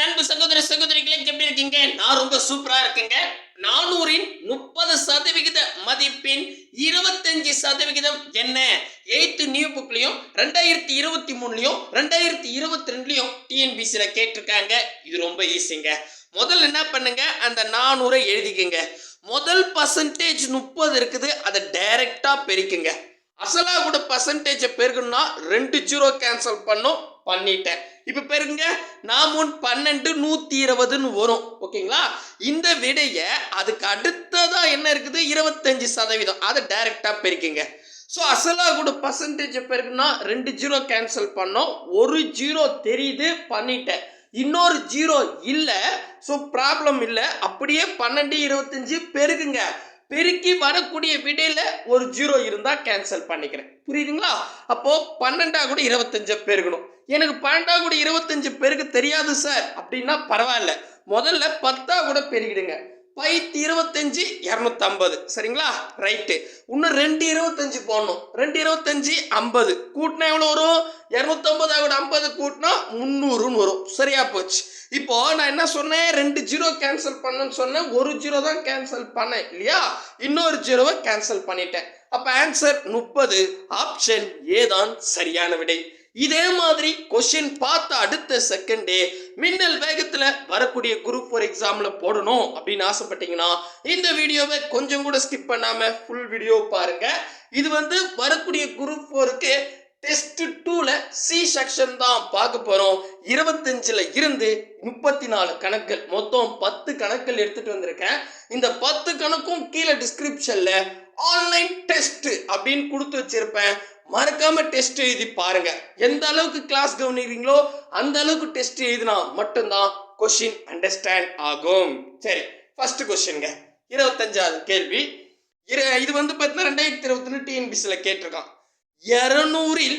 என் அன்பு சகோதர சகோதரிகளே எப்படி இருக்கீங்க? நான் ரொம்ப சூப்பரா இருக்கேங்க. நானூறின் முப்பது சதவிகித மதிப்பின் இருபத்தஞ்சு சதவிகிதம் என்ன? எயித்து நியூ புக்லயும் ரெண்டாயிரத்தி இருபத்தி மூணுலயும் ரெண்டாயிரத்தி இருபத்தி ரெண்டுலயும் டிஎன்பிசில கேட்டிருக்காங்க. இது ரொம்ப ஈஸிங்க முதல்ல என்ன பண்ணுங்க? அந்த நானூறை எழுதிக்கங்க. முதல் பர்சன்டேஜ் முப்பது இருக்குது. அதை டைரக்டா பெருக்குங்க. அசலா கூட பர்சன்டேஜை பெருக்கணும்னா ரெண்டு ஜீரோ கேன்சல் பண்ணும். பண்ணிட்டேன். இப்போ பாருங்க நாம் முன் பன்னெண்டு நூற்றி இருபதுன்னு வரும். ஓகேங்களா இந்த விடையை அதுக்கு அடுத்ததாக என்ன இருக்குது? இருபத்தஞ்சு சதவீதம். அதை டைரெக்டாக பெருக்கிங்க. ஸோ அசலாக கூட பர்சன்டேஜ் பெருக்குன்னா ரெண்டு ஜீரோ கேன்சல் பண்ணோம். ஒரு ஜீரோ தெரியுது பண்ணிட்டேன். இன்னொரு ஜீரோ இல்லை ஸோ ப்ராப்ளம் இல்லை. அப்படியே பன்னெண்டு இருபத்தஞ்சு பெருக்குங்க. பெருக்கி வரக்கூடிய விடையில ஒரு ஜீரோ இருந்தா கேன்சல் பண்ணிக்கிறேன். புரியுதுங்களா? அப்போ பன்னெண்டா கூட இருபத்தஞ்சு பெருகணும். எனக்கு பன்னெண்டா கூட இருபத்தஞ்சு பேருக்கு தெரியாது சார் அப்படின்னா பரவாயில்ல. முதல்ல பத்தா கூட பெருகிடுங்க. பைத்து இருபத்தஞ்சி இரநூத்தம்பது. சரிங்களா? ரைட்டு. இன்னும் ரெண்டு இருபத்தஞ்சு போடணும். ரெண்டு இருபத்தஞ்சு ஐம்பது. கூட்டினா எவ்வளோ வரும்? இரநூத்தம்பது கூட ஐம்பது கூட்டினா முந்நூறுன்னு வரும். சரியா போச்சு. இப்போ நான் என்ன சொன்னேன்? ரெண்டு ஜீரோ கேன்சல் பண்ணேன்னு சொன்னேன். ஒரு ஜீரோ தான் கேன்சல் பண்ணேன் இல்லையா? இன்னொரு ஜீரோவை கேன்சல் பண்ணிட்டேன். அப்போ ஆன்சர் முப்பது. ஆப்ஷன் ஏதான் சரியான விடை. இதே மாதிரி கொஸ்டின் பார்த்த அடுத்த செகண்டே மின்னல் வேகத்தில் வரக்கூடிய குரூப் ஃபோர் எக்ஸாமில் போடணும் அப்படின்னு ஆசைப்பட்டீங்கன்னா இந்த வீடியோவை கொஞ்சம் கூட ஸ்கிப் பண்ணாமல் ஃபுல் வீடியோ பாருங்க. இது வந்து வரக்கூடிய குரூப் ஃபோருக்கு டெஸ்ட் டூல சி செக்ஷன் தான் பார்க்க போகிறோம் இருபத்தஞ்சில் இருந்து முப்பத்தி நாலு கணக்கள் மொத்தம் பத்து கணக்கள் எடுத்துட்டு வந்திருக்கேன். இந்த பத்து கணக்கும் கீழே டிஸ்கிரிப்ஷனில் ஆன்லைன் டெஸ்ட் அப்படின்னு கொடுத்து வச்சிருப்பேன். மறக்காம டெஸ்ட் எழுதி பாருங்க. எந்த அளவுக்கு கிளாஸ் கவனிக்கிறீங்களோ அந்த அளவுக்கு டெஸ்ட் எழுதினா மட்டும்தான் கொஷின் அண்டர்ஸ்டாண்ட் ஆகும். சரி ஃபர்ஸ்ட் கொஸ்டின்ங்க இருபத்தஞ்சாவது கேள்வி. இரு இது வந்து பார்த்தீங்கன்னா ரெண்டாயிரத்தி இருபத்தி டிஎன்பிசியில் கேட்டிருக்கான். இரநூறில்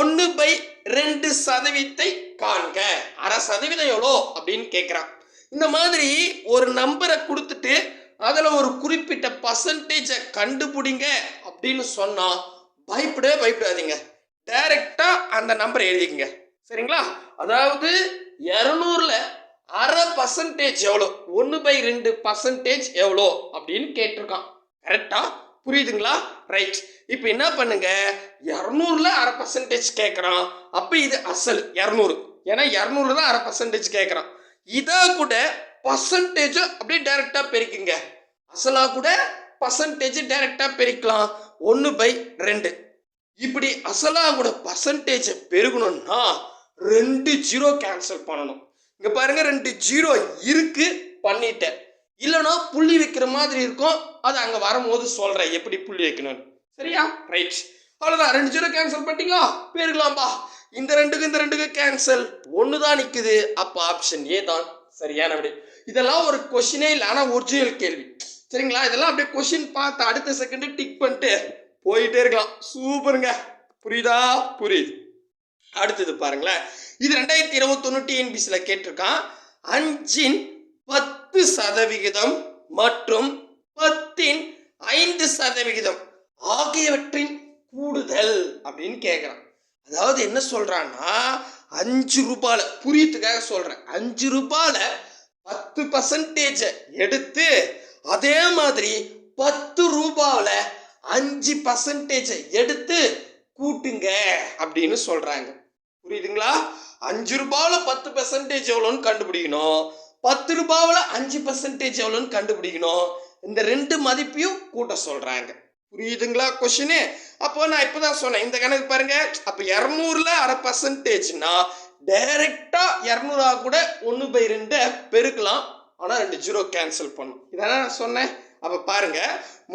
ஒன்று பை ரெண்டு சதவீதத்தை காண்க. அரை சதவீதம் எவ்வளோ அப்படின்னு கேட்குறான் இந்த மாதிரி ஒரு நம்பரை கொடுத்துட்டு அதில் ஒரு குறிப்பிட்ட பர்சன்டேஜை கண்டுபிடிங்க அப்படின்னு சொன்னால் பயப்படவே பயப்படாதீங்க. டைரெக்டாக அந்த நம்பரை எழுதிக்கங்க. சரிங்களா? அதாவது இரநூறுல அரை பர்சன்டேஜ் எவ்வளோ? ஒன்று பை ரெண்டு பர்சன்டேஜ் எவ்வளோ? அப்படின்னு கேட்டிருக்கான். கரெக்டா புரியுதுங்களா? ரைட் இப்போ என்ன பண்ணுங்க? இரநூறுல அரை பர்சன்டேஜ் கேட்குறான் அப்போ இது அசல் இரநூறு. ஏன்னா இரநூறு தான் அரை பர்சன்டேஜ் கேட்குறான் இதை கூட பர்சன்டேஜும் அப்படியே டைரெக்டாக பெருக்குங்க. அசலாக கூட பர்சன்டேஜ் டைரெக்டாக பெருக்கலாம். ஒன்று பை ரெண்டு. இப்படி அசலாக கூட பர்சன்டேஜை பெருகணும்னா ரெண்டு ஜீரோ கேன்சல் பண்ணணும். இங்கே பாருங்க ரெண்டு ஜீரோ இருக்கு பண்ணிட்டேன். இல்லைன்னா புள்ளி வைக்கிற மாதிரி இருக்கும். அது அங்கே வரும்போது சொல்கிறேன் எப்படி புள்ளி வைக்கணும்னு. சரியா? ரைட் அவ்வளோதான் ரெண்டு ஜீரோ கேன்சல் பண்ணிட்டீங்களா? போயிருக்கலாம்பா. இந்த ரெண்டுக்கு இந்த ரெண்டுக்கு கேன்சல் ஒன்று தான் நிற்குது அப்போ ஆப்ஷன் ஏ தான். சரியான விடை. இதெல்லாம் ஒரு கொஷினே இல்லை ஆனால் ஒரிஜினல் கேள்வி. சரிங்களா? இதெல்லாம் அப்படியே கொஷின் பார்த்து அடுத்த செகண்டு டிக் பண்ணிட்டு போயிட்டே இருக்கலாம். சூப்பருங்க. புரியுதா? புரியுது. அடுத்தது பாருங்களேன். இது ரெண்டாயிரத்தி இருபத்தொன்னு டிஎன்பிசியில் கேட்டிருக்கான். அஞ்சின் பத்து சதவிகிதம் மற்றும் பத்தின் ஐந்து சதவிகிதம் ஆகியவற்றின் கூடுதல் அப்படின்னு கேட்குறான் அதாவது என்ன சொல்கிறான்னா அஞ்சு ரூபாயில் புரியத்துக்காக சொல்கிறேன் அஞ்சு ரூபாயில் பத்து பர்சன்டேஜை எடுத்து அதே மாதிரி பத்து ரூபாவில் அஞ்சு பர்சன்டேஜை எடுத்து கூட்டுங்க அப்படின்னு சொல்கிறாங்க புரியுதுங்களா? அஞ்சு ரூபாவில் பத்து பர்சன்டேஜ் எவ்வளோன்னு கண்டுபிடிக்கணும். பத்து ரூபாவில் அஞ்சு பர்சன்டேஜ் எவ்வளோன்னு கண்டுபிடிக்கணும். இந்த ரெண்டு மதிப்பையும் கூட்ட சொல்கிறாங்க புரியுதுங்களா கொஷினு அப்போ நான் இப்போ தான் சொன்னேன். இந்த கணக்கு பாருங்க. அப்போ இரநூறுல அரை பர்சன்டேஜ்னா டைரக்டா இரநூறா கூட ஒன்று பை ரெண்டை பெருக்கலாம். ஆனால் ரெண்டு ஜீரோ கேன்சல் பண்ணும். இதான நான் சொன்னேன். அப்போ பாருங்க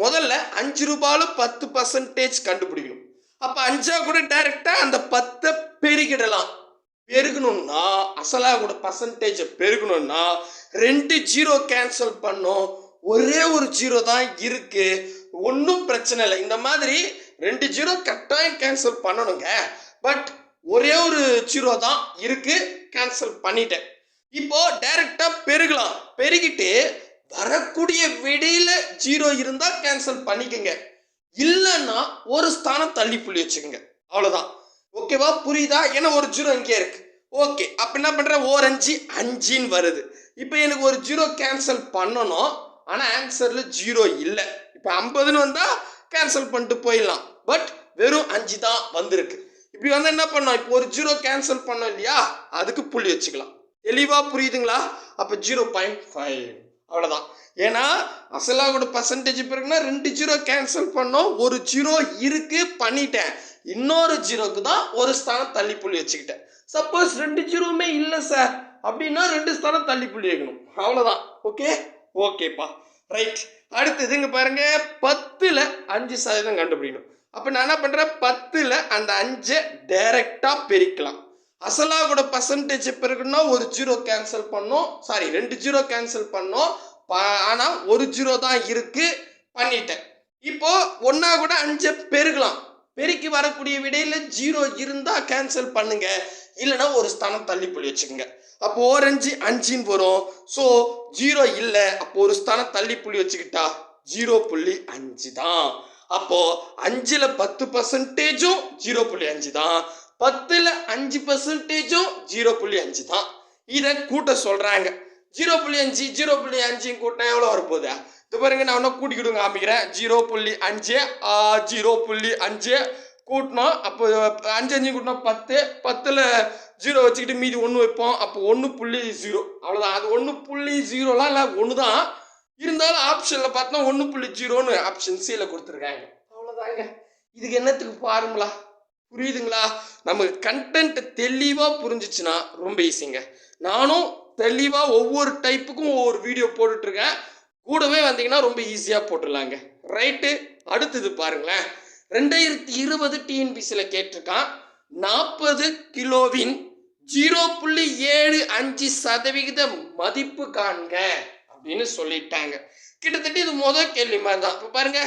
முதல்ல அஞ்சு ரூபாயில பத்து பர்சன்டேஜ் கண்டுபிடிக்கணும். அப்போ அஞ்சா கூட டைரெக்டாக அந்த பத்தை பெருகிடலாம் பெருகணும்னா அசலாக கூட பர்சன்டேஜை பெருகணும்னா ரெண்டு ஜீரோ கேன்சல் பண்ணோம். ஒரே ஒரு ஜீரோ தான் இருக்கு. ஒன்றும் பிரச்சனை இல்லை. இந்த மாதிரி ரெண்டு ஜீரோ கட்டாயம் கேன்சல் பண்ணணுங்க. பட் ஒரே ஒரு ஜீரோ தான் இருக்கு. கேன்சல் பண்ணிட்டேன். இப்போ டைரக்டா பெருகலாம். பெருகிட்டு வரக்கூடிய விடையில ஜீரோ இருந்தா கேன்சல் பண்ணிக்கங்க. இல்லைன்னா ஒரு ஸ்தானம் தள்ளி புள்ளி வச்சுக்கோங்க. அவ்வளோதான் ஓகேவா புரியுதா? ஏன்னா ஒரு ஜீரோ இங்கே இருக்கு. ஓகே அப்போ என்ன பண்ணுறேன் ஓர் அஞ்சு அஞ்சுன்னு வருது. இப்போ எனக்கு ஒரு ஜீரோ கேன்சல் பண்ணணும். ஆனால் ஆன்சரில் ஜீரோ இல்லை. இப்போ ஐம்பதுன்னு வந்தால் கேன்சல் பண்ணிட்டு போயிடலாம். பட் வெறும் அஞ்சு தான் வந்திருக்கு. இப்படி வந்து என்ன பண்ணோம் இப்போ ஒரு ஜீரோ கேன்சல் பண்ணோம் இல்லையா? அதுக்கு புள்ளி வச்சுக்கலாம். தெளிவாக புரியுதுங்களா? அப்போ ஜீரோ பாயிண்ட் ஃபைவ் அவ்வளோதான் ஏன்னா அசலாவோட பர்சன்டேஜ் பிறகுனா ரெண்டு ஜீரோ கேன்சல் பண்ணோம் ஒரு ஜீரோ இருக்கு பண்ணிட்டேன். இன்னொரு ஜீரோக்கு தான் ஒரு ஸ்தானம் தள்ளி புள்ளி வச்சுக்கிட்டேன். சப்போஸ் ரெண்டு ஜீரோவுமே இல்லை சார் அப்படின்னா ரெண்டு ஸ்தானம் தள்ளி புள்ளி வைக்கணும் அவ்வளோதான் ஓகே ஓகேப்பா ரைட் அடுத்தது இங்கே பாருங்க. பத்தில் அஞ்சு சதவீதம் கண்டுபிடிக்கணும். அப்போ நான் என்ன பண்ணுறேன் பத்தில் அந்த அஞ்சை டைரெக்டாக பிரிக்கலாம். அசலாக கூட பர்சன்டேஜ் பிறகுன்னா ஒரு ஜீரோ கேன்சல் பண்ணோம். சாரி ரெண்டு ஜீரோ கேன்சல் பண்ணோம். ஆனால் ஒரு ஜீரோ தான் இருக்குது பண்ணிட்டேன். இப்போ ஒன்றா கூட அஞ்சை பெருகலாம் பெருக்கி வரக்கூடிய விடையில் ஜீரோ இருந்தால் கேன்சல் பண்ணுங்க. இல்லைன்னா ஒரு ஸ்தானம் தள்ளி புள்ளி வச்சுக்கோங்க. அப்போ ஓரஞ்சு அஞ்சுன்னு வரும். ஸோ ஜீரோ இல்லை. அப்போ ஒரு ஸ்தானம் தள்ளி புள்ளி வச்சுக்கிட்டா ஜீரோ புள்ளி அஞ்சு தான். அப்போ அஞ்சில் பத்து பர்சன்டேஜும் ஜீரோ புள்ளி அஞ்சு தான். பத்தில் அஞ்சு பர்சன்டேஜும் ஜீரோ புள்ளி அஞ்சு தான். இதை கூட்ட சொல்கிறாங்க ஜீரோ புள்ளி அஞ்சு ஜீரோ புள்ளி அஞ்சு கூட்டினா எவ்வளோ வரப்போகுது? இது பாருங்க நான் ஒன்றும் கூட்டிக்கிடுங்க காமிக்கிறேன். ஜீரோ புள்ளி அஞ்சு ஆ, ஜீரோ புள்ளி அஞ்சு கூட்டினோம். அப்போ அஞ்சு அஞ்சு கூட்டினோம் பத்து. பத்தில் ஜீரோ வச்சுக்கிட்டு மீதி ஒன்று வைப்போம். அப்போ ஒன்று புள்ளி ஜீரோ அவ்வளோதான் அது ஒன்று புள்ளி ஜீரோலாம் இல்லை ஒன்று தான் இருந்தாலும் ஆப்ஷனில் பார்த்தோம்னா ஒன்று புள்ளி ஜீரோன்னு ஆப்ஷன் சியில் கொடுத்துருக்காங்க. அவ்வளோதாங்க இதுக்கு என்னத்துக்கு ஃபார்முலா புரியுதுங்களா? நமக்கு கண்டென்ட் தெளிவாக புரிஞ்சிச்சுன்னா ரொம்ப ஈஸிங்க நானும் தெளிவாக ஒவ்வொரு டைப்புக்கும் ஒவ்வொரு வீடியோ போட்டுட்ருக்கேன். கூடவே வந்தீங்கன்னா ரொம்ப ஈஸியாக போட்டுடலாங்க. ரைட்டு அடுத்தது பாருங்களேன். ரெண்டாயிரத்தி இருபது டிஎன்பிசியில் கேட்டிருக்கான். நாற்பது கிலோவின் ஜீரோ புள்ளி ஏழு அஞ்சு சதவிகித மதிப்பு காண்க அப்படின்னு சொல்லிட்டாங்க. கிட்டத்தட்ட இது முதல் கேள்வி மாதிரி தான் இப்போ பாருங்க.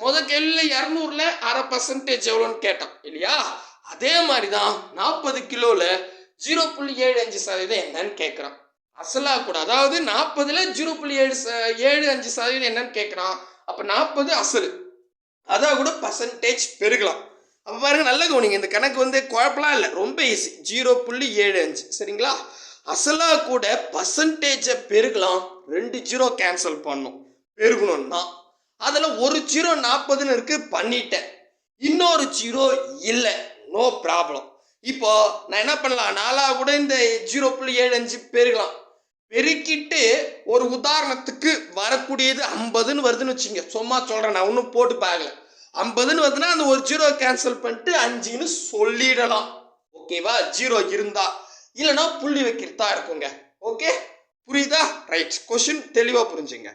முத கேள்வியில் இரநூறுல அரை பர்சன்டேஜ் எவ்வளோன்னு கேட்டான். இல்லையா? அதே மாதிரி தான் நாற்பது கிலோவில் ஜீரோ புள்ளி ஏழு அஞ்சு சதவீதம் என்னன்னு கேட்குறான். அசலா கூட அதாவது நாற்பதுல ஜீரோ புள்ளி ஏழு ஏழு அஞ்சு சதவீதம் என்னன்னு கேட்குறான். அப்போ நாற்பது அசல். அதான் கூட பர்சன்டேஜ் பெருகலாம். அப்போ பாருங்க நல்ல கவனிங்க இந்த கணக்கு வந்து குழப்பலாம் இல்லை ரொம்ப ஈஸி ஜீரோ புள்ளி ஏழு அஞ்சு சரிங்களா? அசலா கூட பர்சன்டேஜை பெருகலாம் ரெண்டு ஜீரோ கேன்சல் பண்ணும். பெருகணும்னா அதில் ஒரு ஜீரோ நாற்பதுன்னு இருக்கு பண்ணிட்டேன். இன்னொரு ஜீரோ இல்லை நோ ப்ராப்ளம் இப்போ நான் என்ன பண்ணலாம்? நாளாக கூட இந்த ஜீரோ புள்ளி ஏழு அஞ்சு பெருகலாம். பெருக்கிட்டு ஒரு உதாரணத்துக்கு வரக்கூடியது ஐம்பதுன்னு வருதுன்னு வச்சுங்க. சும்மா சொல்கிறேன் நான் ஒன்றும் போட்டு பார்க்கல. ஐம்பதுன்னு வருதுன்னா அந்த ஒரு ஜீரோ கேன்சல் பண்ணிட்டு அஞ்சுன்னு சொல்லிடலாம். ஓகேவா ஜீரோ இருந்தா. இல்லைன்னா புள்ளி வைக்கிறதா இருக்குங்க. ஓகே புரியுதா? ரைட் கொஷின் தெளிவாக புரிஞ்சுங்க.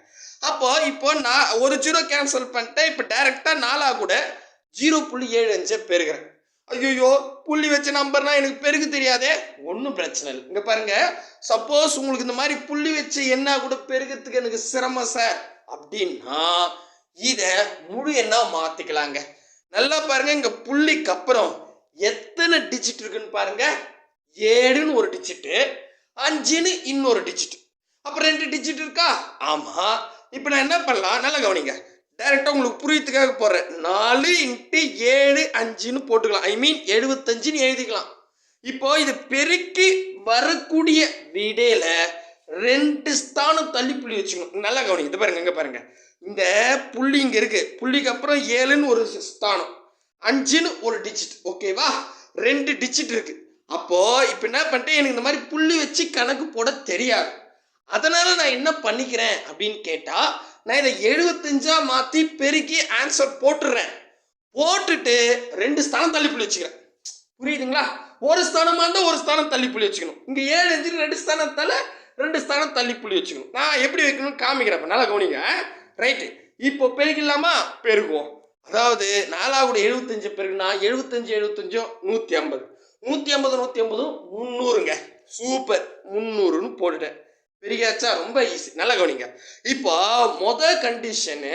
அப்போ இப்போ நான் ஒரு ஜீரோ கேன்சல் பண்ணிட்டேன். இப்போ டைரெக்டாக நாலா கூட ஜீரோ புள்ளி ஏழு அஞ்சை பெருகிறேன். ஐயோ புள்ளி வச்ச நம்பர்னா எனக்கு பெருகு தெரியாதே. ஒன்றும் பிரச்சனை இல்லை. இங்கே பாருங்க. சப்போஸ் உங்களுக்கு இந்த மாதிரி புள்ளி வச்சு என்ன கூட பெருகிறதுக்கு எனக்கு சிரமம் சார் அப்படின்னா இதை முழு எண்ணா மாற்றிக்கலாங்க நல்லா பாருங்க. இங்கே புள்ளிக்கு அப்புறம் எத்தனை டிஜிட் இருக்குன்னு பாருங்க. ஏழுன்னு ஒரு டிஜிட்டு அஞ்சுன்னு இன்னொரு டிஜிட் அப்போ ரெண்டு டிஜிட் இருக்கா? ஆமாம் இப்போ நான் என்ன பண்ணலாம்? நல்லா கவனிங்க. டைரெக்டாக உங்களுக்கு புரியத்துக்காக போடுறேன் நாலு இன்ட்டு ஏழு அஞ்சுன்னு போட்டுக்கலாம். ஐ மீன் எழுபத்தஞ்சுன்னு எழுதிக்கலாம். இப்போ இது பெருக்கி வரக்கூடிய விடையில ரெண்டு ஸ்தானம் தள்ளி புள்ளி வச்சுக்கணும். நல்லா கவனிங்க. இது பாருங்க இங்கே பாருங்க. இந்த புள்ளி இங்கே இருக்கு. புள்ளிக்கு அப்புறம் ஏழுன்னு ஒரு ஸ்தானம். அஞ்சுன்னு ஒரு டிஜிட் ஓகேவா ரெண்டு டிஜிட் இருக்கு. அப்போ இப்போ என்ன பண்ணிட்டேன்? எனக்கு இந்த மாதிரி புள்ளி வச்சு கணக்கு போட தெரியாது. அதனால நான் என்ன பண்ணிக்கிறேன் அப்படின்னு கேட்டா நான் இதை எழுபத்தஞ்சா மாத்தி பெருக்கி ஆன்சர் போட்டுடுறேன் போட்டுட்டு ரெண்டு ஸ்தானம் தள்ளி புள்ளி வச்சுக்கிறேன். புரியுதுங்களா? ஒரு ஸ்தானமா இருந்தால் ஒரு ஸ்தானம் தள்ளி புள்ளி வச்சுக்கணும். இங்க ஏழு அஞ்சு ரெண்டு ஸ்தானத்தால ரெண்டு ஸ்தானம் தள்ளி புள்ளி வச்சுக்கணும். நான் எப்படி வைக்கணும்னு காமிக்கிறேன். நல்லா கவனிங்க. ரைட்டு இப்போ பெருகிடலாமா பெருகுவோம் அதாவது நாலாவோட எழுபத்தஞ்சு பெருகுனா எழுபத்தஞ்சு எழுபத்தஞ்சும் நூற்றி ஐம்பது. நூற்றி ஐம்பது நூற்றி ஐம்பதும் முந்நூறுங்க. சூப்பர் முந்நூறுன்னு போட்டுட்டேன். பெரியாச்சா? ரொம்ப ஈஸி நல்லா கவனிங்க. இப்போ மொத கண்டிஷனு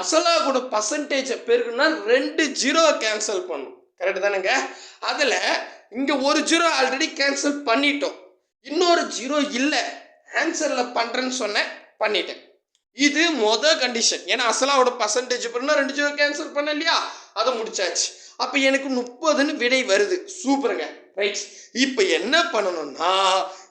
அசலாக கூட பர்சன்டேஜை பெருக்குன்னா ரெண்டு ஜீரோ கேன்சல் பண்ணும். கரெக்டு தானேங்க? அதில் இங்கே ஒரு ஜீரோ ஆல்ரெடி கேன்சல் பண்ணிட்டோம். இன்னொரு ஜீரோ இல்லை. ஆன்சரில் பண்ணுறேன்னு சொன்னேன். பண்ணிட்டேன். இது மொத கண்டிஷன் ஏன்னா அசலாவோட பர்சன்டேஜ் பண்ணால் ரெண்டு ஜீரோ கேன்சல் பண்ண இல்லையா அதை முடிச்சாச்சு. அப்போ எனக்கு முப்பதுன்னு விடை வருது. சூப்பருங்க. ரைட் இப்போ என்ன பண்ணணும்னா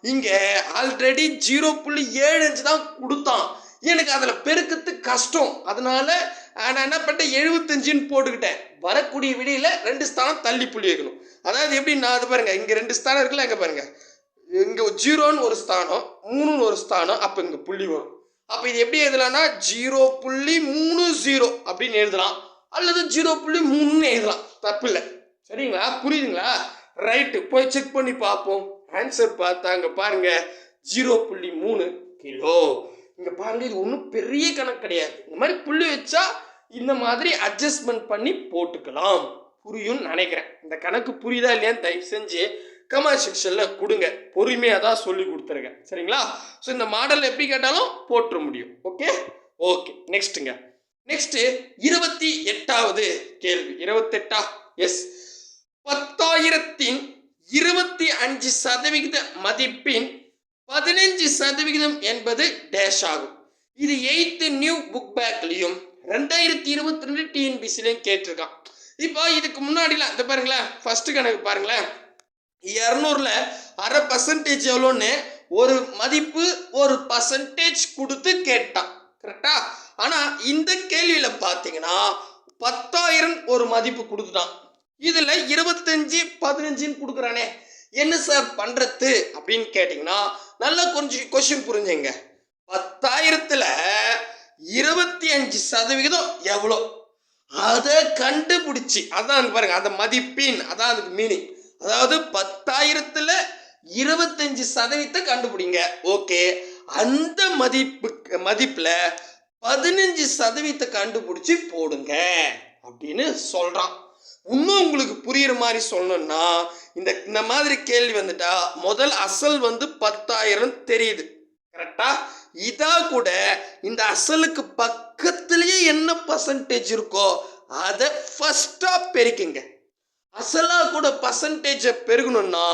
இங்கே ஆல்ரெடி ஜீரோ புள்ளி ஏழு இன்ச்சு தான் கொடுத்தான். எனக்கு அதில் பெருக்கிறது கஷ்டம். அதனால நான் என்ன பண்ணிட்டேன்? எழுபத்தஞ்சுன்னு போட்டுக்கிட்டேன். வரக்கூடிய விடையில் ரெண்டு ஸ்தானம் தள்ளி புள்ளி வைக்கணும். அதாவது எப்படி நான் அது பாருங்கள் இங்கே ரெண்டு ஸ்தானம் இருக்குல்ல இங்கே பாருங்கள் இங்கே ஜீரோன்னு ஒரு ஸ்தானம் மூணுன்னு ஒரு ஸ்தானம் அப்போ இங்கே புள்ளி வரும். அப்போ இது எப்படி எழுதலாம்னா ஜீரோ புள்ளி மூணு ஜீரோ அப்படின்னு எழுதலாம். அல்லது ஜீரோ புள்ளி மூணுன்னு எழுதலாம். தப்பு இல்லை. சரிங்களா? புரியுதுங்களா? ரைட்டு போய் செக் பண்ணி பார்ப்போம். ஆன்சர் பார்த்தா அங்கே பாருங்க ஜீரோ புள்ளி மூணு கிலோ. இங்கே பாருங்க இது ஒன்றும் பெரிய கணக்கு கிடையாது. இந்த மாதிரி புள்ளி வச்சா இந்த மாதிரி அட்ஜஸ்ட்மெண்ட் பண்ணி போட்டுக்கலாம். புரியும்னு நினைக்கிறேன். இந்த கணக்கு புரியுதா இல்லையான்னு தயவு செஞ்சு கமெண்ட் செக்ஷனில் கொடுங்க. பொறுமையாக தான் சொல்லி கொடுத்துருக்கேன். சரிங்களா? ஸோ இந்த மாடல் எப்படி கேட்டாலும் போட்டுற முடியும். ஓகே ஓகே நெக்ஸ்ட்டுங்க நெக்ஸ்ட்டு இருபத்தி எட்டாவது கேள்வி. இருபத்தெட்டா? எஸ் பத்தாயிரத்தின் இருபத்தி அஞ்சு சதவிகித மதிப்பின் பதினஞ்சு சதவிகிதம் என்பது டேஷ் ஆகும். இது எயித்து நியூ புக் பேக்லையும் ரெண்டாயிரத்தி இருபத்தி ரெண்டு டிஎன்பிசிலையும் கேட்டிருக்கான். இப்போ இதுக்கு முன்னாடிலாம் இந்த பாருங்களேன் ஃபர்ஸ்ட் கணக்கு பாருங்களேன். இரநூறுல அரை பர்சன்டேஜ் எவ்வளோன்னு ஒரு மதிப்பு ஒரு பர்சன்டேஜ் கொடுத்து கேட்டான். கரெக்டா ஆனால் இந்த கேள்வியில் பார்த்தீங்கன்னா பத்தாயிரம் ஒரு மதிப்பு கொடுத்துட்டான். இதில் இருபத்தஞ்சி பதினஞ்சுன்னு கொடுக்குறானே. என்ன சார் பண்ணுறது அப்படின்னு கேட்டிங்கன்னா நல்லா கொஞ்சம் கொஷின் புரிஞ்சுங்க. பத்தாயிரத்தில் இருபத்தி அஞ்சு சதவிகிதம் எவ்வளோ? அதை கண்டுபிடிச்சி அதான் பாருங்க அந்த மதிப்பின் அதான் அதுக்கு மீனிங் அதாவது பத்தாயிரத்துல இருபத்தஞ்சு சதவீதத்தை கண்டுபிடிங்க. ஓகே அந்த மதிப்பு மதிப்புல பதினஞ்சு சதவீதத்தை கண்டுபிடிச்சி போடுங்க. அப்படின்னு சொல்றான். இன்னும் உங்களுக்கு புரியுற மாதிரி சொல்லணும்னா இந்த இந்த மாதிரி கேள்வி வந்துட்டா முதல் அசல் வந்து பத்தாயிரம் தெரியுது. கரெக்டா இதா கூட இந்த அசலுக்கு பக்கத்துலயே என்ன பர்சன்டேஜ் இருக்கோ அதை ஃபர்ஸ்டா பெருக்குங்க. அசலா கூட பர்சன்டேஜை பெருகணும்னா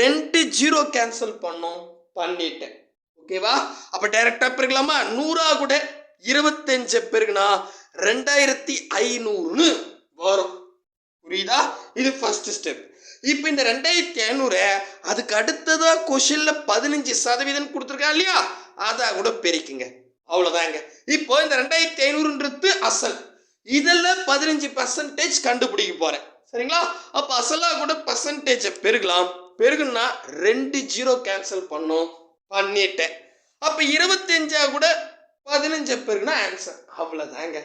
ரெண்டு ஜீரோ கேன்சல் பண்ணோம் பண்ணிட்டேன் ஓகேவா அப்போ டைரக்டா பெருக்கலாமா? நூறா கூட இருபத்தஞ்சை பெருகுனா ரெண்டாயிரத்தி ஐநூறுன்னு வரும். புரியுதா? இது ஃபர்ஸ்ட் ஸ்டெப் இப்போ இந்த ரெண்டாயிரத்தி ஐநூறு அதுக்கு அடுத்ததாக கொஷினில் பதினஞ்சு சதவீதம் கொடுத்துருக்கா இல்லையா? அதை கூட பெருக்குங்க. அவ்வளோதாங்க இப்போ இந்த ரெண்டாயிரத்தி ஐநூறுன்றது அசல். இதில் பதினஞ்சு பர்சன்டேஜ் கண்டுபிடிக்க போகிறேன் சரிங்களா? அப்போ அசலாக கூட பர்சன்டேஜை பெருகலாம். பெருகுன்னா ரெண்டு ஜீரோ கேன்சல் பண்ணோம். பண்ணிட்டேன். அப்போ இருபத்தஞ்சா கூட பதினஞ்சு பேருக்குன்னா ஆன்சர் அவ்வளோதாங்க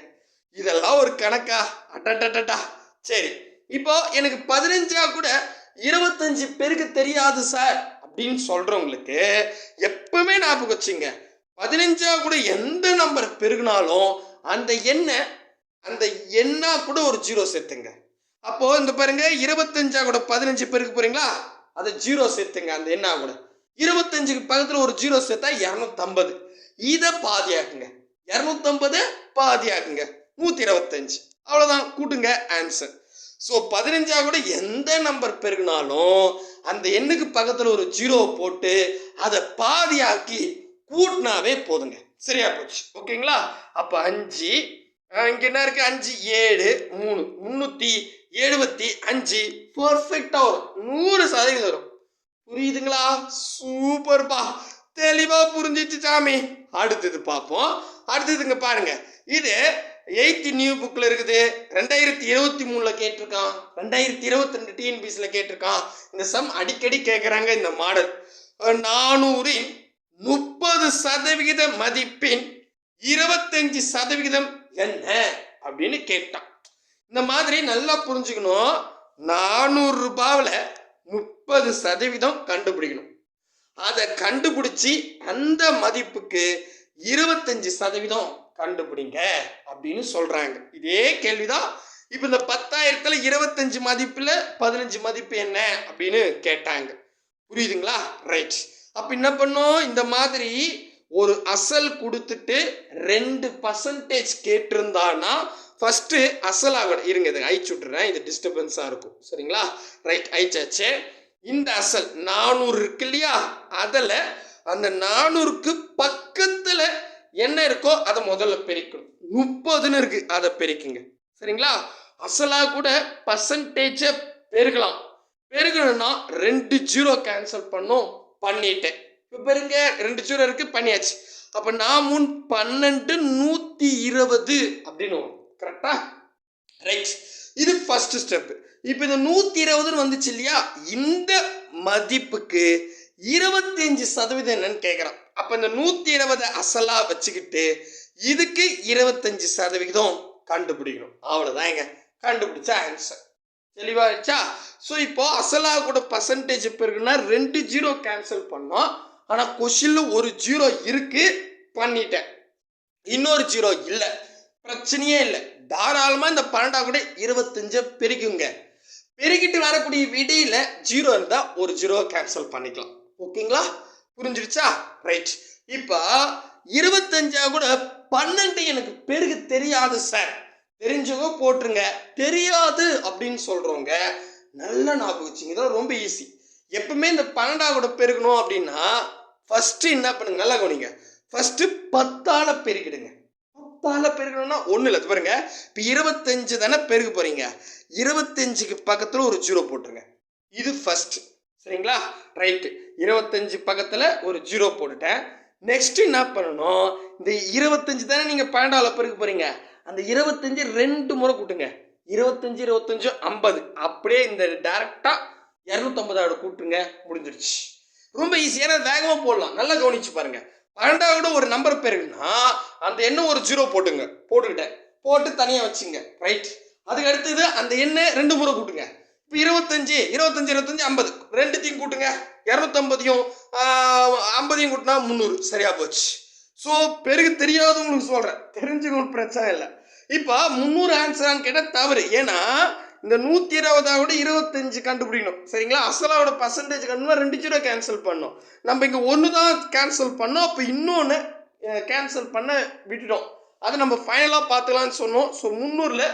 இதெல்லாம் ஒரு கணக்கா? அட்டட்டட்டா சரி. இப்போ எனக்கு பதினஞ்சா கூட இருபத்தஞ்சு பேருக்கு தெரியாது சார் அப்படின்னு சொல்றவங்களுக்கு எப்பவுமே ஞாபகம் வச்சுங்க. பதினஞ்சா கூட எந்த நம்பர் பெருகினாலும் அந்த எண்ணை அந்த எண்ணா கூட ஒரு ஜீரோ சேர்த்துங்க. அப்போ இந்த பாருங்க இருபத்தஞ்சா கூட பதினஞ்சு பேருக்கு போறீங்களா? அதை ஜீரோ சேர்த்துங்க அந்த எண்ணா கூட. இருபத்தஞ்சுக்கு பக்கத்தில் ஒரு ஜீரோ சேர்த்தா இரநூத்தம்பது. இதை பாதியாக்குங்க. இரநூத்தம்பது பாதியாக்குங்க. நூற்றி இருபத்தஞ்சு. அவ்வளோதான் கூட்டுங்க ஆன்சர் ஸோ பதினஞ்சா கூட எந்த நம்பர் பெருகினாலும் அந்த எண்ணுக்கு பக்கத்தில் ஒரு ஜீரோ போட்டு அதை பாதியாக்கி கூட்டினாவே போதுங்க. சரியா போச்சு. ஓகேங்களா? அப்போ அஞ்சு இங்கே என்ன இருக்குது அஞ்சு ஏழு மூணு முந்நூற்றி எழுபத்தி அஞ்சு. பர்ஃபெக்டாக வரும். நூறு சதவீதம் வரும். புரியுதுங்களா? சூப்பர்ப்பா. தெளிவாக புரிஞ்சிச்சு சாமி. அடுத்தது பார்ப்போம். அடுத்ததுங்க பாருங்க. இது எயித்து நியூ புக்கில் இருக்குது. ரெண்டாயிரத்தி இருபத்தி மூணில் கேட்டிருக்கான். ரெண்டாயிரத்தி இருபத்தி ரெண்டு டிஎன்பிசியில் கேட்டிருக்கான். இந்த சம் அடிக்கடி கேட்குறாங்க இந்த மாடல். நானூறின் முப்பது சதவிகித மதிப்பின் இருபத்தஞ்சி சதவிகிதம் என்ன அப்படின்னு கேட்டான். இந்த மாதிரி நல்லா புரிஞ்சுக்கணும். நானூறு ரூபாவில் முப்பது சதவீதம் கண்டுபிடிக்கணும். அதை கண்டுபிடிச்சி அந்த மதிப்புக்கு இருபத்தஞ்சி சதவீதம் கண்டுபிடிங்க அப்படின்னு சொல்கிறாங்க இதே கேள்விதான். இப்போ இந்த பத்தாயிரத்தில் இருபத்தஞ்சு மதிப்பில் பதினஞ்சு மதிப்பு என்ன அப்படின்னு கேட்டாங்க. புரியுதுங்களா? ரைட் அப்போ என்ன பண்ணோம்? இந்த மாதிரி ஒரு அசல் கொடுத்துட்டு ரெண்டு பர்சன்டேஜ் கேட்டிருந்தானா ஃபஸ்ட்டு அசலாக இருங்க இதை அழிச்சு விட்டுறேன். இது டிஸ்டர்பன்ஸாக இருக்கும். சரிங்களா? ரைட் அழிச்சாச்சு. இந்த அசல் நானூறு இருக்கு இல்லையா? அதில் அந்த நானூறுக்கு பக்கத்தில் என்ன இருக்கோ அதை முதல்ல பெருக்கணும். முப்பதுன்னு இருக்கு அதை பெருக்குங்க. சரிங்களா? அசலாக கூட பர்சன்டேஜை பெருகலாம் பெருகணும்னா ரெண்டு ஜீரோ கேன்சல் பண்ணும் பண்ணிட்டேன். இப்போ பெருங்க ரெண்டு ஜீரோ இருக்கு பண்ணியாச்சு. அப்போ நான் முன் பன்னெண்டு நூற்றி இருபது அப்படின்னு வரும். கரெக்டா ரைட் இது ஃபர்ஸ்ட் ஸ்டெப் இப்போ இந்த நூற்றி இருபதுன்னு வந்துச்சு இல்லையா? இந்த மதிப்புக்கு இருபத்தஞ்சு சதவீதம் என்னன்னு கேட்குறான் அப்போ இந்த நூற்றி இருபதை அசலாக வச்சுக்கிட்டு இதுக்கு இருபத்தஞ்சு சதவிகிதம் கண்டுபிடிக்கணும். அவ்வளோதாங்க கண்டுபிடிச்சா ஆன்சர் தெளிவாகிடுச்சா ஸோ இப்போ அசலா கூட பர்சன்டேஜ் இப்போ இருக்குன்னா ரெண்டு ஜீரோ கேன்சல் பண்ணோம். ஆனால் கொஷினில் ஒரு ஜீரோ இருக்கு பண்ணிட்டேன். இன்னொரு ஜீரோ இல்லை. பிரச்சனையே இல்லை. தாராளமாக இந்த பன்னெண்டா கூட இருபத்தஞ்சை பெருக்குங்க. பெருக்கிட்டு வரக்கூடிய விடியில் ஜீரோ இருந்தால் ஒரு ஜீரோ கேன்சல் பண்ணிக்கலாம். ஓகேங்களா? புரிஞ்சிருச்சா? ரைட் இப்போ இருபத்தஞ்சா கூட பன்னெண்டு எனக்கு பெருகு தெரியாது சார் தெரிஞ்சவங்க போட்டுருங்க. தெரியாது அப்படின்னு சொல்கிறவங்க நல்ல ஞாபகம் வச்சுங்க. இதெல்லாம் ரொம்ப ஈஸி எப்பவுமே இந்த பன்னெண்டா கூட பெருகணும் அப்படின்னா ஃபஸ்ட்டு என்ன பண்ணுங்க? நல்லா கவனிங்க. ஃபஸ்ட்டு பத்தால் பெருகிடுங்க. பத்தால் பெருகணும்னா ஒன்றும் இல்லை. பாருங்க. இப்போ இருபத்தஞ்சு தானே பெருக போகிறீங்க இருபத்தஞ்சுக்கு பக்கத்தில் ஒரு ஜீரோ போட்டுருங்க. இது ஃபஸ்ட்டு சரிங்களா? ரைட்டு இருபத்தஞ்சு பக்கத்தில் ஒரு ஜீரோ போட்டுட்டேன். நெக்ஸ்ட் என்ன பண்ணணும்? இந்த இருபத்தஞ்சு தானே நீங்கள் பன்னெண்டாவில் பெருக்க போகிறீங்க அந்த இருபத்தஞ்சு ரெண்டு முறை கூட்டுங்க. இருபத்தஞ்சு இருபத்தஞ்சு ஐம்பது. அப்படியே இந்த டேரெக்டாக இரநூத்தம்பதாவோட கூட்டுங்க. முடிஞ்சிருச்சு. ரொம்ப ஈஸியான வேகமாக போடலாம். நல்லா கவனிச்சு பாருங்கள் பன்னெண்டாவோட ஒரு நம்பர் பேருக்குன்னா அந்த எண்ணை ஒரு ஜீரோ போட்டுங்க. போட்டுக்கிட்டேன். போட்டு தனியாக வச்சுங்க. ரைட் அதுக்கு அடுத்தது அந்த எண்ணை ரெண்டு முறை கூட்டுங்க. இப்போ இருபத்தஞ்சு இருபத்தஞ்சு இருபத்தஞ்சு ஐம்பது. ரெண்டுத்தையும் கூட்டுங்க. இரநூத்தம்பதையும் ஐம்பதையும் கூட்டினா முந்நூறு. சரியா போச்சு. ஸோ பெருகு தெரியாதவங்களுக்கு சொல்கிறேன் தெரிஞ்சவங்களுக்கு பிரச்சனை இல்லை. இப்போ முந்நூறு ஆன்சரான்னு கேட்டால் தவறு. ஏன்னா இந்த நூற்றி இருபதாவோட இருபத்தஞ்சு கண்டுபிடிக்கணும். சரிங்களா? அசலாவோட பர்சன்டேஜ் கண்டுனா ரெண்டு ஜீரோ கேன்சல் பண்ணோம் நம்ம இங்கே ஒன்று தான் கேன்சல் பண்ணோம். அப்போ இன்னொன்று கேன்சல் பண்ண விட்டுட்டோம். அதை நம்ம ஃபைனலாக பார்த்துக்கலான்னு சொன்னோம். ஸோ முந்நூறில்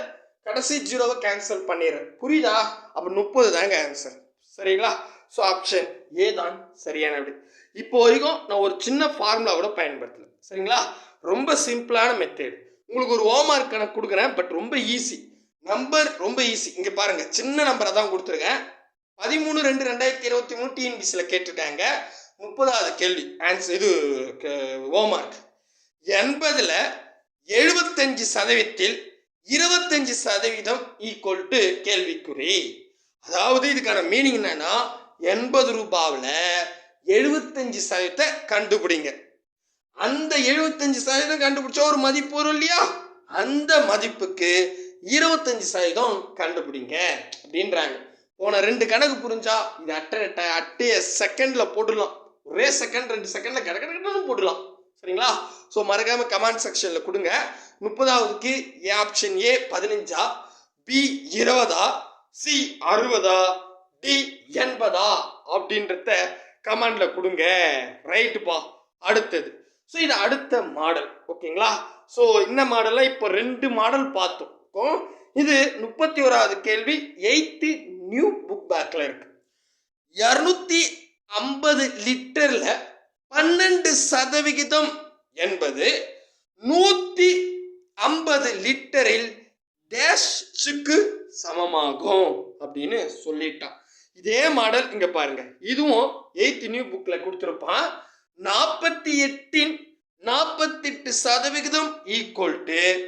கடைசி ஜீரோவை கேன்சல் பண்ணிடுறேன் புரியுதா? அப்போ முப்பது தாங்க ஆன்சர் சரிங்களா? ஸோ ஆப்ஷன் ஏ தான் சரியான விடை. இப்போ வரைக்கும் நான் ஒரு சின்ன ஃபார்முலாவோட பயன்படுத்தல. சரிங்களா? ரொம்ப சிம்பிளான மெத்தேடு உங்களுக்கு ஒரு ஹோம்ஒர்க் கணக்கு கொடுக்குறேன் பட் ரொம்ப ஈஸி நம்பர் ரொம்ப ஈஸி இங்கே பாருங்க சின்ன நம்பரை தான் கொடுத்துருக்கேன். பதிமூணு ரெண்டு ரெண்டாயிரத்தி இருபத்தி மூணு டிஎன்பிசியில் கேட்டிருக்காங்க முப்பதாவது கேள்வி. ஆன்சர் இது ஹோம்ஒர்க் எண்பதில் எழுபத்தஞ்சு சதவீதத்தில் இருபத்தஞ்சு சதவீதம் ஈக்குவல் டு கேள்விக்குறி. அதாவது இதுக்கான மீனிங் என்னன்னா எண்பது ரூபாவில் எழுபத்தஞ்சு சதவீதத்தை கண்டுபிடிங்க. அந்த எழுபத்தஞ்சு சதவீதம் கண்டுபிடிச்சா ஒரு மதிப்பு வரும் இல்லையா? அந்த மதிப்புக்கு இருபத்தஞ்சு சதவீதம் கண்டுபிடிங்க அப்படின்றாங்க. போன ரெண்டு கணக்கு புரிஞ்சா இது அட்டை அட்டைய செகண்டில் போட்டுடலாம். ஒரே செகண்ட் ரெண்டு செகண்டில் கட போட்டுடலாம். சரிங்களா? ஸோ மறக்காமல் கமெண்ட் செக்ஷனில் கொடுங்க. முப்பதாவதுக்கு ஏ ஆப்ஷன் ஏ பதினஞ்சா? பி இருபதா? சி அறுபதா? டி எண்பதா? அப்படின்றத கமெண்ட்ல கொடுங்க. ரைட்டுப்பா அடுத்தது. ஸோ இது அடுத்த மாடல் ஓகேங்களா? ஸோ இந்த மாடலில் இப்போ ரெண்டு மாடல் பார்த்தோம் இது முப்பத்தி ஓராவது கேள்வி. எயித்து நியூ புக் பேக்கில் இருக்கு. இரநூத்தி ஐம்பது லிட்டரில் பன்னெண்டு சதவிகிதம் என்பது நூற்றி ஐம்பது லிட்டரில் டேஷுக்கு சமமாகும் அப்படின்னு சொல்லிட்டான். இதே மாடல் இங்க பாருங்க. இதுவும் எயித் நியூ புக்ல கொடுத்துருப்பான். நாற்பத்தி எட்டின் நாற்பத்தெட்டு சதவிகிதம் ஈக்குவல் டு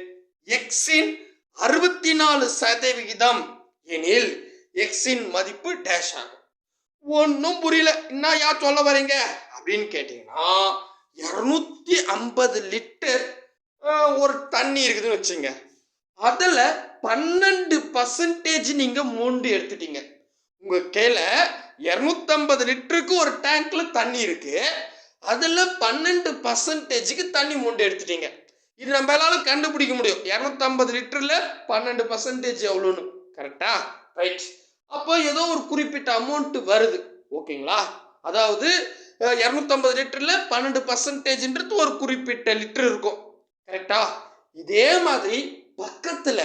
எக்ஸின் அறுபத்தி நாலு சதவிகிதம் எனில் எக்ஸின் மதிப்பு டேஷ் ஆகும். ஒன்றும் புரியல. என்ன யார் சொல்ல வரீங்க அப்படின்னு கேட்டீங்கன்னா இரநூத்தி ஐம்பது லிட்டர் ஒரு தண்ணி இருக்குதுன்னு வச்சுங்க. அதில் பன்னெண்டு பர்சன்டேஜ் நீங்கள் மோண்டு எடுத்துட்டீங்க. உங்கள் கையில் இரநூத்தம்பது லிட்டருக்கு ஒரு டேங்க்கில் தண்ணி இருக்குது அதில் பன்னெண்டு பர்சன்டேஜுக்கு தண்ணி மோண்டு எடுத்துட்டீங்க. இது நம்மளால கண்டுபிடிக்க முடியும். இரநூத்தம்பது லிட்டரில் பன்னெண்டு பர்சன்டேஜ் எவ்வளோன்னு. கரெக்டா ரைட் அப்போ ஏதோ ஒரு குறிப்பிட்ட அமௌண்ட்டு வருது. ஓகேங்களா? அதாவது இரநூத்தம்பது லிட்டரில் பன்னெண்டு பர்சன்டேஜ்ன்றது ஒரு குறிப்பிட்ட லிட்டர் இருக்கும். கரெக்டா இதே மாதிரி பக்கத்தில்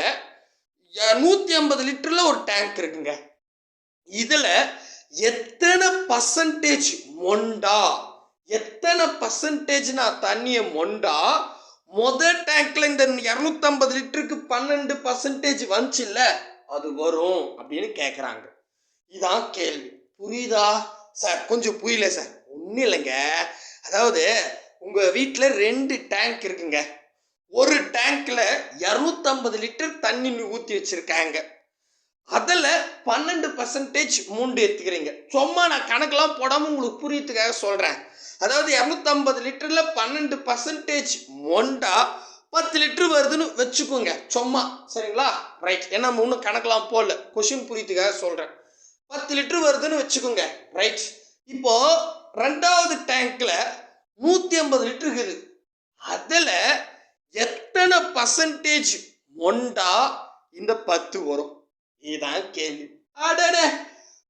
நூற்றி ஐம்பது லிட்டரில் ஒரு டேங்க் இருக்குங்க. இதில் எத்தனை பர்சன்டேஜ் மொண்டா? எத்தனை பர்சன்டேஜ் நான் தண்ணியை மொண்டா? முதல் டேங்க்ல இந்த இரநூத்தம்பது லிட்டருக்கு பன்னெண்டு பர்சன்டேஜ் வந்துச்சுல்ல? அது வரும் அப்படின்னு கேட்குறாங்க இதான் கேள்வி. புரியுதா? சார் கொஞ்சம் புரியல சார். ஒன்றும் இல்லைங்க. அதாவது உங்கள் வீட்டில் ரெண்டு டேங்க் இருக்குங்க. ஒரு டேங்க்ல இரநூத்தம்பது லிட்டர் தண்ணி ஊற்றி வச்சிருக்காங்க. அதில் பன்னெண்டு பர்சன்டேஜ் மூண்டு எடுத்துக்கிறீங்க சும்மா நான் கணக்கெல்லாம் போடாமல் உங்களுக்கு புரியத்துக்காக சொல்கிறேன் அதாவது இரநூத்தம்பது லிட்டரில் பன்னெண்டு பர்சன்டேஜ் மொண்டா பத்து லிட்டர் வருதுன்னு வச்சுக்கோங்க. சும்மா. சரிங்களா? ரைட் ஏன்னா நம்ம இன்னும் கணக்கெல்லாம் போடல. கொஷின் புரியத்துக்காக சொல்கிறேன் பத்து லிட்டர் வருதுன்னு வச்சுக்கோங்க. ரைட் இப்போ ரெண்டாவது டேங்க்கில் நூற்றி ஐம்பது லிட்டர் இருக்குது. அதில் எத்தனை பர்சன்டேஜ் மொண்டா இந்த பத்து வரும்? இதுதான் கேள்வி. அடட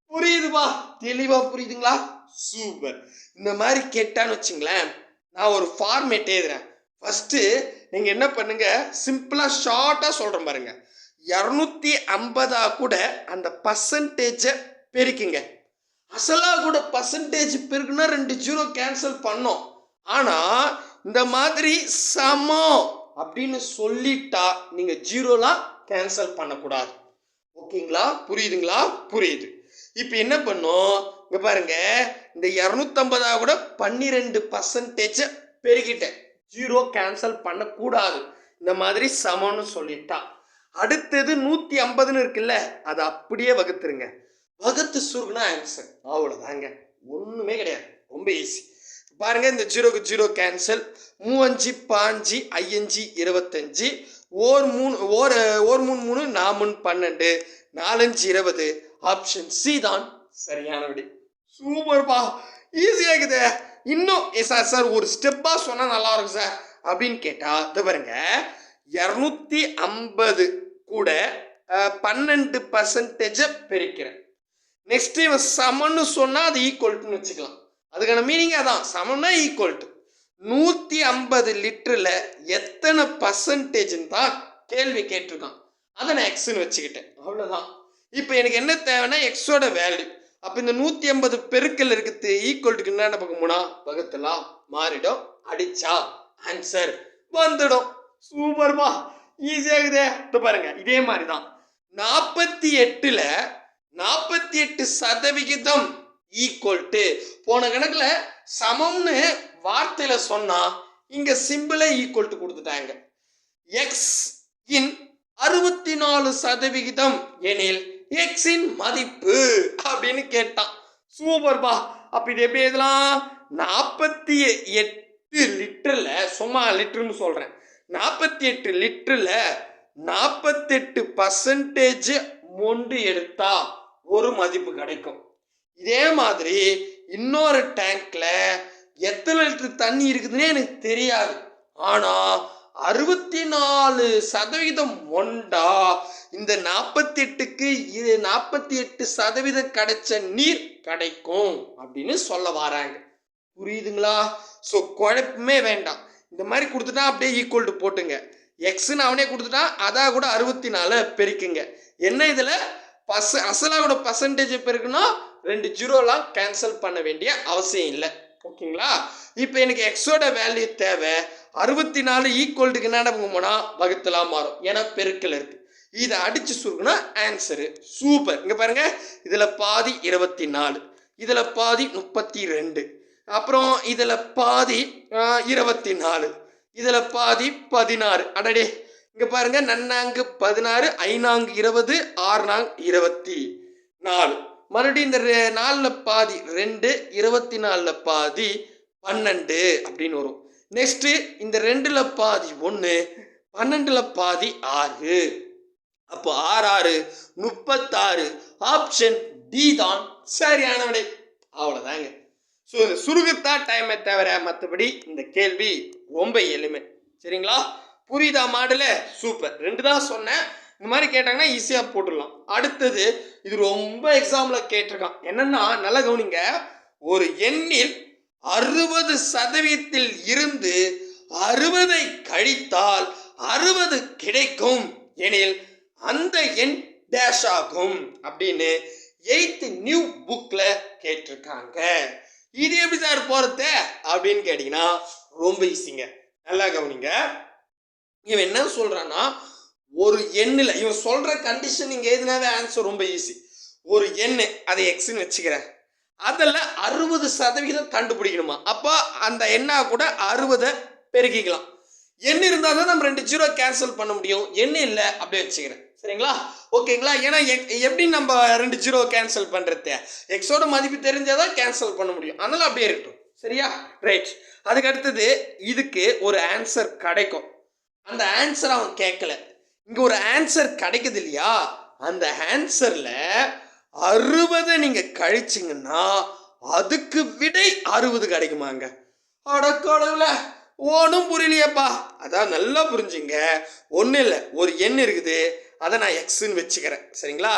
புரியுதுப்பா. தெளிவா புரியுதுங்களா? சூப்பர். இந்த மாதிரி கேட்டான்னு வச்சுங்களேன் நான் ஒரு ஃபார்மேட் எழுதுறேன். ஃபஸ்ட்டு நீங்கள் என்ன பண்ணுங்க? சிம்பிளாக ஷார்ட்டாக சொல்கிறேன் பாருங்க. இரநூத்தி ஐம்பதா கூட அந்த பர்சன்டேஜை பெருக்குங்க. அசலாக கூட பர்சன்டேஜ் பெருக்குன்னா ரெண்டு ஜீரோ கேன்சல் பண்ணோம். ஆனால் இந்த மாதிரி சமம் அப்படின்னு சொல்லிட்டா நீங்கள் ஜீரோலாம் கேன்சல் பண்ணக்கூடாது. ஓகேங்களா? புரியுதுங்களா? புரியுது. இப்போ என்ன பண்ணும்? இங்க பாருங்க. இந்த இரநூத்தம்பதா கூட பன்னிரெண்டு பர்சன்டேஜை பெருகிட்டேன் ஜீரோ கேன்சல் பண்ணக்கூடாது. இந்த மாதிரி சமம்னு சொல்லிட்டா. அடுத்தது நூற்றி ஐம்பதுன்னு இருக்குல்ல அதை அப்படியே வகுத்துருங்க. வகுத்து சுருக்குனா ஆன்சர் அவ்வளோதாங்க ஒன்றுமே கிடையாது. ரொம்ப ஈஸி பாருங்க இந்த ஜீரோக்கு ஜீரோ கேன்சல் மூவஞ்சு பாஞ்சு ஐயஞ்சு இருபத்தஞ்சு. ஓர் மூணு ஓர் ஓர் மூணு மூணு நாமுன் பன்னெண்டு. நாலஞ்சு இருபது. ஆப்ஷன் சி தான் சரியான விடி சூப்பர்ப்பா ஈஸியாக இருக்குது. இன்னும் சார் சார் ஒரு ஸ்டெப்பாக சொன்னால் நல்லா இருக்கும் சார் அப்படின்னு கேட்டால் இது பாருங்க. இரநூத்தி ஐம்பது கூட பன்னெண்டு பர்சன்டேஜை பெருக்கிறேன். நெக்ஸ்ட் இவன் சமன்னு சொன்னால் அது ஈக்குவல்ட்டுன்னு வச்சுக்கலாம். அதுக்கான மீனிங் அதான். சமம்னா ஈக்குவல்ட்டு நூற்றி ஐம்பது லிட்டரில் எத்தனை பர்சன்டேஜ்னு தான் கேள்வி கேட்டிருக்கான். அதை நான் எக்ஸ்னு வச்சுக்கிட்டேன். அவ்வளோதான் இப்போ எனக்கு என்ன தேவைன்னா எக்ஸோட வேல்யூ அப்போ இந்த நூற்றி ஐம்பது பெருக்கல் இருக்குது ஈக்குவல்ட்டுக்கு என்ன பக்கம் போனா? வகுத்தலாம் மாறிடும் அடிச்சா ஆன்சர் வந்துடும். சூப்பர்மா. ஈஸியாகுதே இப்போ பாருங்க இதே மாதிரி தான் நாற்பத்தி எட்டில் நாற்பத்தி எட்டு சதவிகிதம் ஈக்குவல் டு போன கணக்கில் சமம்னு வார்த்தையில் சொன்னால் இங்கே சிம்பிளே ஈக்குவல் டு கொடுத்துட்டாங்க. எக்ஸ் இன் அறுபத்தி நாலு சதவிகிதம் எனில் எக்ஸின் மதிப்பு அப்படின்னு கேட்டான். சூப்பர்பா அப்ப இது எப்படி எழுதலாம்? நாற்பத்தி எட்டு லிட்டரில் சும்மா லிட்டர்னு சொல்கிறேன் நாற்பத்தி எட்டு லிட்டரில் நாற்பத்தெட்டு பர்சன்டேஜ் மொண்டு எடுத்தா ஒரு மதிப்பு கிடைக்கும். இதே மாதிரி இன்னொரு டேங்க்ல எத்தனை லிட்டர் தண்ணி இருக்குதுன்னே எனக்கு தெரியாது. ஆனா அறுபத்தி நாலு சதவீதம் ஒண்டா இந்த நாற்பத்தி எட்டுக்கு இது நாற்பத்தி எட்டு சதவீதம் கிடைச்ச நீர் கிடைக்கும் அப்படின்னு சொல்ல வராங்க. புரியுதுங்களா? ஸோ குழப்பமே வேண்டாம். இந்த மாதிரி கொடுத்துட்டா அப்படியே ஈக்குவல் டு போட்டுங்க. எக்ஸ்ன்னு அவனே கொடுத்துட்டா அதாக கூட அறுபத்தி நாலு பெருக்குங்க. என்ன இதில்? பர்ஸ் அசலாக கூட பர்சன்டேஜ் பெருக்குன்னா ரெண்டு ஜீரோலாம் கேன்சல் பண்ண வேண்டிய அவசியம் இல்லை. ஓகேங்களா? இப்போ எனக்கு எக்ஸோட வேல்யூ தேவை. அறுபத்தி நாலு ஈக்குவல்ட்டுக்கு என்ன போனால் வகுத்தலாம் மாறும். ஏன்னா பெருக்கல் இருக்கு. இதை அடிச்சு சுருக்குனா ஆன்சரு சூப்பர் இங்கே பாருங்க. இதில் பாதி இருபத்தி நாலு இதில் பாதி முப்பத்தி ரெண்டு அப்புறம் இதில் பாதி இருபத்தி நாலு இதில் பாதி பதினாறு. அடடே. இங்கே பாருங்க. நன்னாங்கு பதினாறு ஐநாங்கு இருபது ஆறு நாங்கு இருபத்தி நாலு. மறுபடியும் இந்த ரெ- நாலுல பாதி ரெண்டு இருபத்தி நாலில் பாதி பன்னெண்டு அப்படின்னு வரும். நெக்ஸ்ட்டு இந்த ரெண்டில் பாதி ஒன்று பன்னெண்டில் பாதி ஆறு. அப்போ ஆறு ஆறு முப்பத்தாறு ஆப்ஷன் டி தான் சரியான விடை அவ்வளோதாங்க ஸோ சுருகத்தான் டைமை தவிர மற்றபடி இந்த கேள்வி ரொம்ப எளிமை. சரிங்களா? புரியுதா மாடல? சூப்பர். ரெண்டு தான் சொன்னேன். இந்த மாதிரி கேட்டாங்கன்னா ஈஸியாக போட்டுடலாம். அடுத்தது இது ரொம்ப எக்ஸாமில் கேட்டிருக்கான். என்னன்னா நல்லா கவனிங்க. ஒரு எண்ணில் அறுபது சதவீதத்தில் இருந்து அறுபதை கழித்தால் அறுபது கிடைக்கும். எனில் அந்த எண் டேஷ் ஆகும் அப்படின்னு எயித்து நியூ புக்கில் கேட்டிருக்காங்க. இது எப்படி சார் போகிறது அப்படின்னு கேட்டிங்கன்னா ரொம்ப ஈஸிங்க நல்லா கவனிங்க. இவன் என்ன சொல்கிறான்னா ஒரு எண்ணில் இவன் சொல்கிற கண்டிஷன் நீங்கள் எதுனாவே ஆன்சர் ரொம்ப ஈஸி ஒரு எண்ணு அதை எக்ஸ்ன்னு வச்சுக்கிறேன். அதில் அறுபது சதவிகிதம் கண்டுபிடிக்கணுமா? அப்போ அந்த எண்ணாக கூட அறுபதை பெருக்கிக்கலாம். எண் இருந்தால் தான் நம்ம ரெண்டு ஜீரோ கேன்சல் பண்ண முடியும். எண்ணு இல்லை அப்படியே வச்சுக்கிறேன். சரிங்களா? ஓகேங்களா? ஏன்னா எப்படி நம்ம ரெண்டு ஜீரோ கேன்சல் பண்ணுறது எக்ஸோட மதிப்பு தெரிஞ்சால் தான் கேன்சல் பண்ண முடியும். அதனால் அப்படியே இருக்கட்டும். சரியா? ரைட் அதுக்கு அடுத்தது இதுக்கு ஒரு ஆன்சர் கிடைக்கும். அந்த ஆன்சர் அவன் கேட்கல. இங்கே ஒரு ஆன்சர் கிடைக்குது இல்லையா அந்த ஆன்சரில் அறுபதை நீங்கள் கழிச்சிங்கன்னா அதுக்கு விடை அறுபது கிடைக்குமாங்க. அடக்கடவுல ஒன்றும் புரியலையப்பா. அதான் நல்லா புரிஞ்சுங்க. ஒன்றும் இல்லை ஒரு எண் இருக்குது. அதை நான் எக்ஸ்ன்னு வச்சுக்கிறேன். சரிங்களா?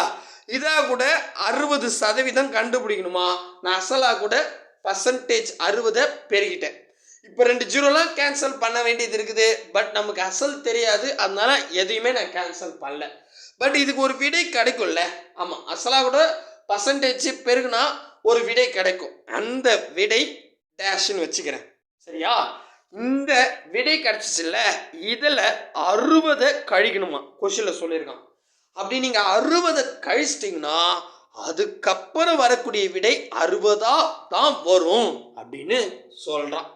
இதாக கூட அறுபது சதவீதம் கண்டுபிடிக்கணுமா? நான் அசலாக கூட பர்சன்டேஜ் அறுபதை பெருகிட்டேன். இப்போ ரெண்டு ஜீரோலாம் கேன்சல் பண்ண வேண்டியது இருக்குது. பட் நமக்கு அசல் தெரியாது. அதனால எதையுமே நான் கேன்சல் பண்ணல. பட் இதுக்கு ஒரு விடை கிடைக்கும்ல? ஆமாம் அசலாக கூட பர்சன்டேஜ் பெருகுனா ஒரு விடை கிடைக்கும். அந்த விடை டேஷ்னு வச்சுக்கிறேன். சரியா? இந்த விடை கிடைச்சிச்சுல்ல இதில் அறுபதை கழிக்கணுமா? கொஷினில் சொல்லியிருக்கான். அப்படி நீங்கள் அறுபதை கழிச்சிட்டிங்கன்னா அதுக்கப்புறம் வரக்கூடிய விடை அறுபதாக தான் வரும் அப்படின்னு சொல்கிறான்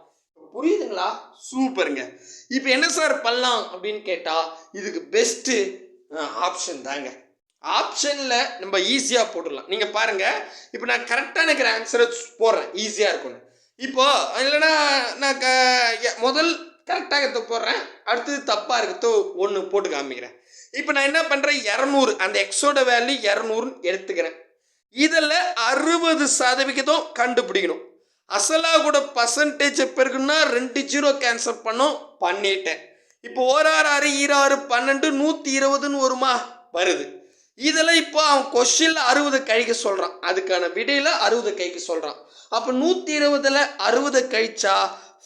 புரியுதுங்களா? சூப்பருங்க. இப்போ என்ன சார் பண்ணலாம் அப்படின்னு கேட்டால் இதுக்கு பெஸ்ட்டு ஆப்ஷன் தாங்க. ஆப்ஷனில் நம்ம ஈஸியாக போட்டுடலாம். நீங்கள் பாருங்கள் இப்போ நான் கரெக்டாக எனக்கு ஆன்சரை போடுறேன். ஈஸியாக இருக்கும்னு. இப்போ இல்லைன்னா நான் க எ- முதல் கரெக்டாக எடுத்து போடுறேன். அடுத்தது தப்பாக இருக்கிறதோ ஒன்று போட்டு காமிக்கிறேன். இப்போ நான் என்ன பண்ணுறேன் இரநூறு. அந்த எக்ஸோட வேல்யூ இரநூறுன்னு எடுத்துக்கிறேன். இதில் அறுபது சதவிகிதம் கண்டுபிடிக்கணும். அசலா கூட பர்சன்டேஜ் பெருக்குன்னா ரெண்டு ஜீரோ கேன்சல் பண்ணோம் பண்ணிட்டேன். இப்போ ஓராறு ஆறு ஈராறு பன்னெண்டு நூற்றி இருபதுன்னு வருமா? வருது. இதில் இப்போ அவன் கொஷினில் அறுபது கழிக்க சொல்கிறான் அதுக்கான விடையில் அறுபது கழிக்க சொல்கிறான் அப்போ நூற்றி இருபதில் அறுபது கழிச்சா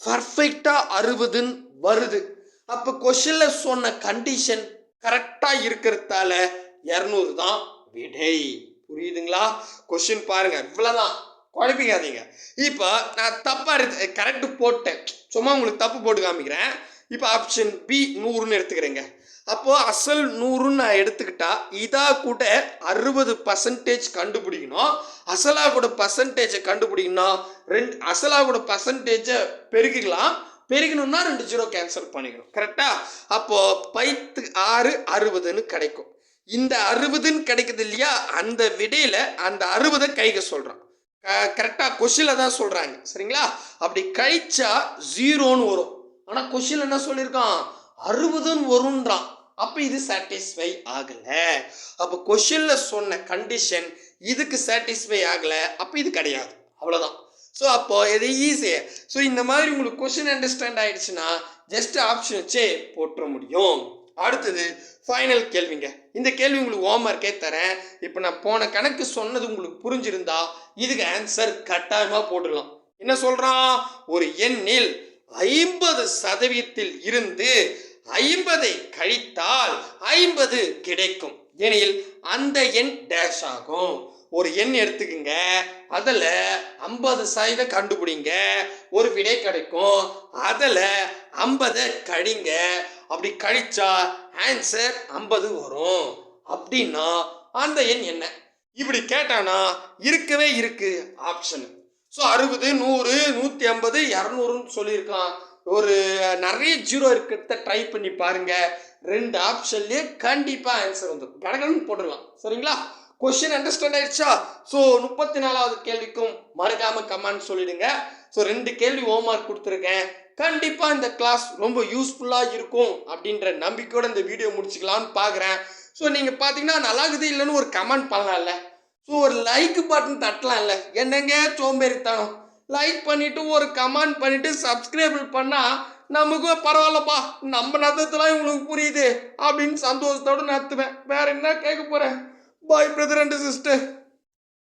பர்ஃபெக்டாக அறுபதுன்னு வருது. அப்போ கொஷினில் சொன்ன கண்டிஷன் கரெக்டாக இருக்கிறதால இரநூறு தான் விடை. புரியுதுங்களா? கொஷின் பாருங்கள் இவ்வளோதான் குழப்பிக்காதீங்க. இப்போ நான் தப்பாக எடுத்து கரெக்டு போட்டேன். சும்மா உங்களுக்கு தப்பு போட்டு காமிக்கிறேன். இப்போ ஆப்ஷன் பி நூறுன்னு எடுத்துக்கிறேங்க. அப்போது அசல் நூறுன்னு நான் எடுத்துக்கிட்டா இதாக கூட அறுபது பர்சன்டேஜ் கண்டுபிடிக்கணும். அசலா கூட பர்சன்டேஜை கண்டுபிடிக்கணும் ரெண்டு அசலா கூட பர்சன்டேஜை பெருக்கிக்கலாம். பெருகணும்னா ரெண்டு ஜீரோ கேன்சல் பண்ணிக்கணும். கரெக்டாக அப்போது பைத்து ஆறு அறுபதுன்னு கிடைக்கும். இந்த அறுபதுன்னு கிடைக்குது இல்லையா? அந்த விடையில் அந்த அறுபதை கைக்கு சொல்கிறான் கரெக்டாக கொஷினில் தான் சொல்கிறாங்க சரிங்களா? அப்படி கழிச்சா ஜீரோன்னு வரும். ஆனால் கொஷில் என்ன சொல்லியிருக்கான்? அறுபதுன்னு வரும்ன்றான். அப்போ இது சாட்டிஸ்ஃபை ஆகலை. அப்போ கொஷினில் சொன்ன கண்டிஷன் இதுக்கு சாட்டிஸ்ஃபை ஆகலை. அப்போ இது கிடையாது. அவ்வளோதான் ஸோ அப்போ இது ஈஸி ஸோ இந்த மாதிரி உங்களுக்கு கொஷின் அண்டர்ஸ்டாண்ட் ஆயிடுச்சுன்னா ஜஸ்ட் ஆப்ஷன் வச்சே போட்டுற முடியும். அடுத்தது ஃபைனல் கேள்விங்க. இந்த கேள்வி உங்களுக்கு ஹோம்ஒர்க்கே தரேன். இப்போ நான் போன கணக்கு சொன்னது உங்களுக்கு புரிஞ்சிருந்தா இதுக்கு ஆன்சர் கட்டாயமாக போட்டுடலாம். என்ன சொல்கிறான் ஒரு எண்ணில் ஐம்பது சதவீதத்தில் இருந்து ஐம்பதை கழித்தால் ஐம்பது கிடைக்கும். எனில் அந்த எண் டேஷ் ஆகும். ஒரு எண் எடுத்துக்குங்க. அதில் ஐம்பது சதவீதம் கண்டுபிடிங்க. ஒரு விடை கிடைக்கும். அதில் ஐம்பதை கழிங்க. அப்படி கழிச்சா ஆன்சர் ஐம்பது வரும். அப்படின்னா அந்த எண் என்ன? இப்படி கேட்டானா இருக்கவே இருக்கு ஆப்ஷன் ஸோ அறுபது நூறு நூற்றி ஐம்பது இரநூறுன்னு சொல்லியிருக்கான். ஒரு நிறைய ஜீரோ இருக்கிறத ட்ரை பண்ணி பாருங்க. ரெண்டு ஆப்ஷன்லேயே கண்டிப்பாக ஆன்சர் வந்துடும் கடகடன்னு போட்டுடலாம். சரிங்களா? கொஷின் அண்டர்ஸ்டாண்ட் ஆயிடுச்சா? ஸோ முப்பத்தி நாலாவது கேள்விக்கும் மறக்காம கமெண்ட் சொல்லிடுங்க. ஸோ ரெண்டு கேள்வி ஹோம்ஒர்க் கொடுத்துருக்கேன். கண்டிப்பாக இந்த கிளாஸ் ரொம்ப யூஸ்ஃபுல்லாக இருக்கும் அப்படின்ற நம்பிக்கையோட இந்த வீடியோ முடிச்சுக்கலான்னு பார்க்குறேன் ஸோ நீங்கள் பார்த்தீங்கன்னா நல்லாகுது இல்லைன்னு ஒரு கமெண்ட் பண்ணலாம்ல. ஸோ ஒரு லைக் பட்டன் தட்டலாம்ல. என்னங்க சோம்பேறித்தனம்? லைக் பண்ணிவிட்டு ஒரு கமெண்ட் பண்ணிவிட்டு சப்ஸ்கிரைப் பண்ணால் நமக்கு பரவாயில்லப்பா. நம்ம நத்தத்துலாம் இவங்களுக்கு புரியுது அப்படின்னு சந்தோஷத்தோடு நடத்துவேன் வேற என்ன கேட்க போகிறேன் பாய் பிரதர் அண்ட் சிஸ்டர்